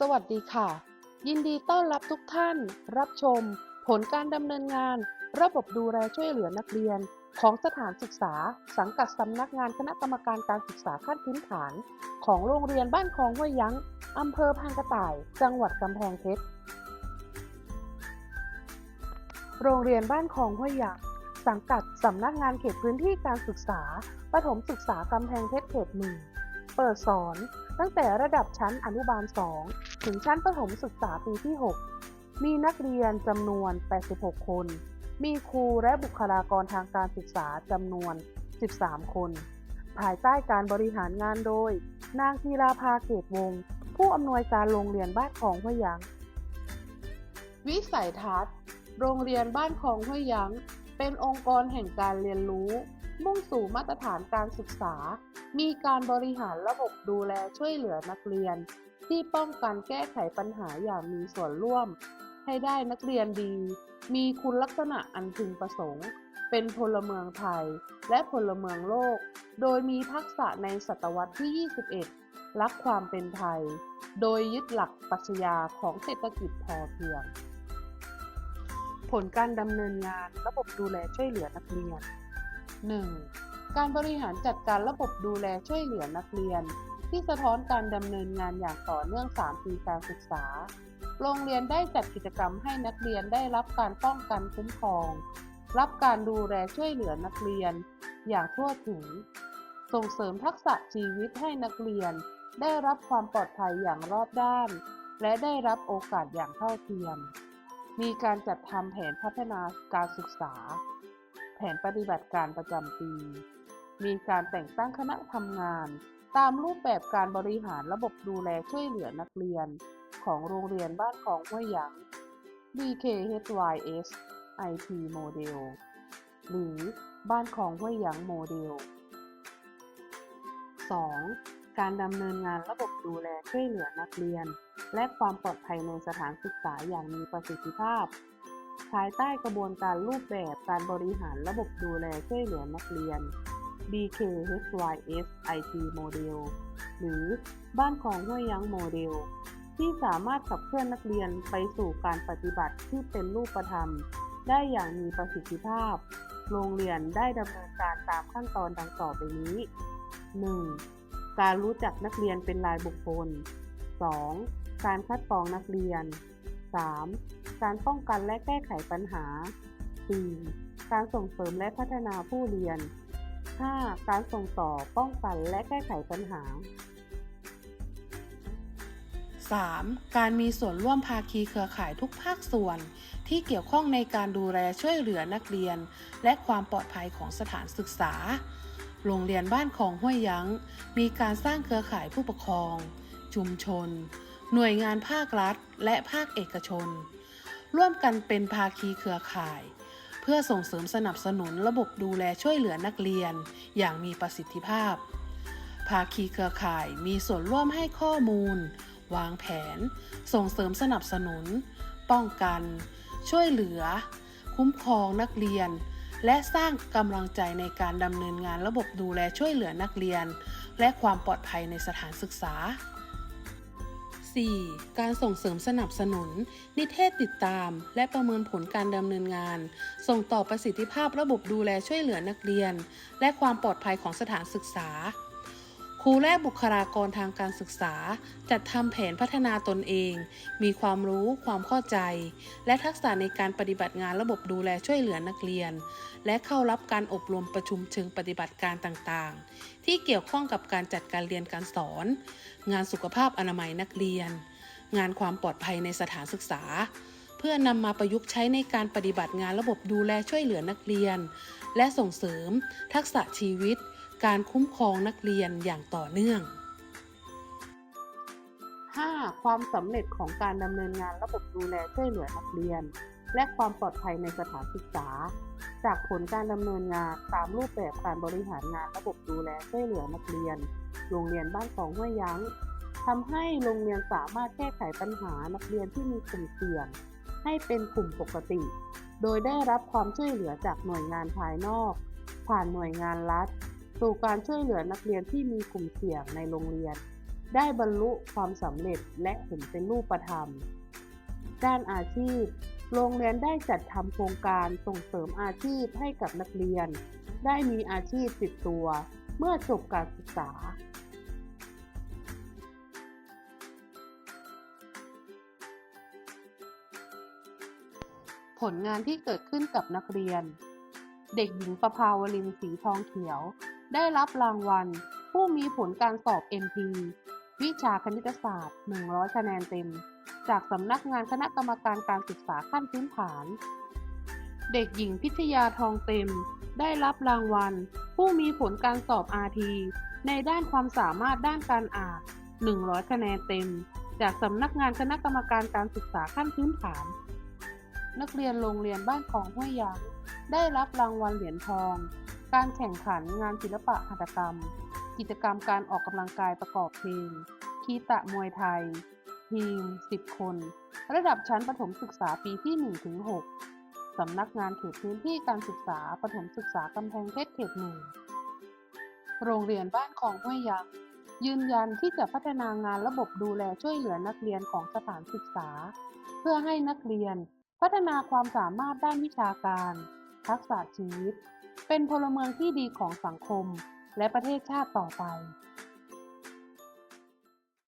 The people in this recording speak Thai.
สวัสดีค่ะ ยินดีต้อนรับทุกท่าน รับชม ผลการดำเนินงาน ระบบดูแลช่วยเหลือนักเรียน ของสถานศึกษา สังกัดสำนักงานคณะกรรมการการศึกษาขั้นพื้นฐาน ของโรงเรียนบ้านคลองห้วยยั้งอำเภอพานกระต่าย จังหวัดกำแพงเพชรโรงเรียนบ้านคลองห้วยยั้งสังกัดสำนักงานเขตพื้นที่การศึกษา ประถมศึกษากำแพงเพชรเขตหนึ่ง เปิดสอน ตั้งแต่ระดับชั้นอนุบาล 2 ถึงชั้นประถมศึกษาปีที่ 6 มีนักเรียนจำนวน 86 คน มีครูและบุคลากรทางการศึกษาจำนวน 13 คน ภายใต้การบริหารงานโดย นางธีราภาเกตวง ผู้อำนวยการโรงเรียนบ้านของห้วยยัง วิสัยทัศน์ โรงเรียนบ้านคลองห้วยยัง เป็นองค์กรแห่งการเรียนรู้ มุ่งสู่มาตรฐานการศึกษา มีการบริหารระบบดูแลช่วยเหลือนักเรียน ที่ป้องกันแก้ไขปัญหาอย่างมีส่วนร่วม ให้ได้นักเรียนดี มีคุณลักษณะอันพึงประสงค์ เป็นพลเมืองไทย และพลเมืองโลก โดยมีทักษะในศตวรรษที่ 21 รักความเป็นไทย โดยยึดหลักปรัชญาของเศรษฐกิจพอเพียง ผลการดำเนินงานระบบดูแลช่วยเหลือนักเรียน 1. การบริหารจัดการระบบดูแลช่วยเหลือนักเรียน ที่สะท้อนการดำเนินงานอย่างต่อเนื่อง 3 ปีการศึกษา โรงเรียนได้จัดกิจกรรมให้นักเรียนได้รับการป้องกันคุ้มครอง รับการดูแลช่วยเหลือนักเรียน อย่างทั่วถึง ส่งเสริมทักษะชีวิตให้นักเรียน ได้รับความปลอดภัยอย่างรอบด้าน และได้รับโอกาสอย่างเท่าเทียม มีการจัดทำแผนพัฒนาการศึกษา แผนปฏิบัติการประจำปี มีการแต่งตั้งคณะทำงาน ตามรูปแบบการบริหารระบบดูแลช่วยเหลือนักเรียน ของโรงเรียนบ้านของห้วยหยาง BKHYS IT Model หรือบ้านของห้วยหยางโมเดล 2. การดำเนินงานระบบดูแลช่วยเหลือนักเรียน และความปลอดภัยในสถานศึกษาอย่างมีประสิทธิภาพ ภายใต้กระบวนการรูปแบบการบริหารระบบดูแลช่วยเหลือนักเรียน BKHYS IT Model หรือบ้านของห้วยยั้งโมเดล ที่สามารถขับเคลื่อนนักเรียนไปสู่การปฏิบัติที่เป็นรูปธรรม ได้อย่างมีประสิทธิภาพ โรงเรียนได้ดำเนินการตามขั้นตอนดังต่อไปนี้ 1. การรู้จักนักเรียนเป็นรายบุคคล 2. การคัดกรองนักเรียน 3. การป้องกันและแก้ไขปัญหา 4. การส่งเสริมและพัฒนาผู้เรียน 5. การส่งต่อป้องกันและแก้ไขปัญหา 3. การมีส่วนร่วมภาคีเครือข่ายทุกภาคส่วน ที่เกี่ยวข้องในการดูแลช่วยเหลือนักเรียน และความปลอดภัยของสถานศึกษา โรงเรียนบ้านของห้วยยั้ง มีการสร้างเครือข่ายผู้ปกครอง ชุมชน หน่วยงานภาครัฐ และภาคเอกชน ร่วมกันเป็นภาคีเครือข่าย เพื่อส่งเสริมสนับสนุนระบบดูแลช่วยเหลือนักเรียน อย่างมีประสิทธิภาพ ภาคีเครือข่ายมีส่วนร่วมให้ข้อมูล วางแผน ส่งเสริมสนับสนุน ป้องกัน ช่วยเหลือ คุ้มครองนักเรียนและสร้างกำลังใจในการดำเนินงานระบบดูแลช่วยเหลือนักเรียน และความปลอดภัยในสถานศึกษา 4. การส่งเสริมสนับสนุน นิเทศติดตาม และประเมินผลการดำเนินงาน ส่งต่อประสิทธิภาพระบบดูแลช่วยเหลือนักเรียน และความปลอดภัยของสถานศึกษา ครูและบุคลากรทางการศึกษา จัดทำแผนพัฒนาตนเอง มีความรู้ ความเข้าใจ และทักษะในการปฏิบัติงานระบบดูแลช่วยเหลือนักเรียน และเข้ารับการอบรมประชุมเชิงปฏิบัติการต่างๆ ที่เกี่ยวข้องกับการจัดการเรียนการสอน งานสุขภาพอนามัยนักเรียน งานความปลอดภัยในสถานศึกษา เพื่อนำมาประยุกต์ใช้ในการปฏิบัติงานระบบดูแลช่วยเหลือนักเรียน และส่งเสริม ทักษะชีวิต การคุ้มครองนักเรียนอย่างต่อเนื่อง 5. ความสำเร็จของการดำเนินงานระบบดูแลช่วยเหลือนักเรียน และความปลอดภัยในสถานศึกษา จากผลการดำเนินงานตามรูปแบบการบริหารงานระบบดูแลช่วยเหลือนักเรียน โรงเรียนบ้านของห้วยยั้งทำให้โรงเรียนสามารถแก้ไขปัญหานักเรียนที่มีกลุ่มเสี่ยง ให้เป็นกลุ่มปกติ โดยได้รับความช่วยเหลือจากหน่วยงานภายนอก ผ่านหน่วยงานรัฐ สู่การช่วยเหลือนักเรียนที่มีกลุ่มเสี่ยงในโรงเรียน ได้บรรลุความสำเร็จและเห็นเป็นรูปธรรม ด้านอาชีพ โรงเรียนได้จัดทำโครงการส่งเสริมอาชีพให้กับนักเรียน ได้มีอาชีพติดตัว เมื่อจบการศึกษาผลงานที่เกิดขึ้นกับนักเรียน เด็กหญิงประภาวลินสีทองเขียว ได้รับรางวัล ผู้มีผลการสอบ MP วิชาคณิตศาสตร์ 100 คะแนนเต็ม จากสำนักงานคณะกรรมการการศึกษาขั้นพื้นฐาน เด็กหญิงพิทยาทองเต็ม ได้รับรางวัล ผู้มีผลการสอบ RT ในด้านความสามารถด้านการอ่าน 100 คะแนนเต็ม จากสำนักงานคณะกรรมการการศึกษาขั้นพื้นฐาน นักเรียนโรงเรียนบ้านของห้วยยางได้รับรางวัลเหรียญทอง การแข่งขันงานศิลปะหัตถกรรม กิจกรรมการออกกำลังกายประกอบเพลง คีตะมวยไทย ทีม 10 คน ระดับชั้นประถมศึกษาปีที่ 1-6 สำนักงานเขตพื้นที่การศึกษาประถมศึกษากำแพงเพชรเขตหนึ่งโรงเรียนบ้านของห้วยยักษ์ยืนยันที่จะพัฒนางานระบบดูแลช่วยเหลือนักเรียนของสถานศึกษา เพื่อให้นักเรียน พัฒนาความสามารถด้านวิชาการ ทักษะชีวิต เป็นพลเมืองที่ดีของสังคมและประเทศชาติต่อไป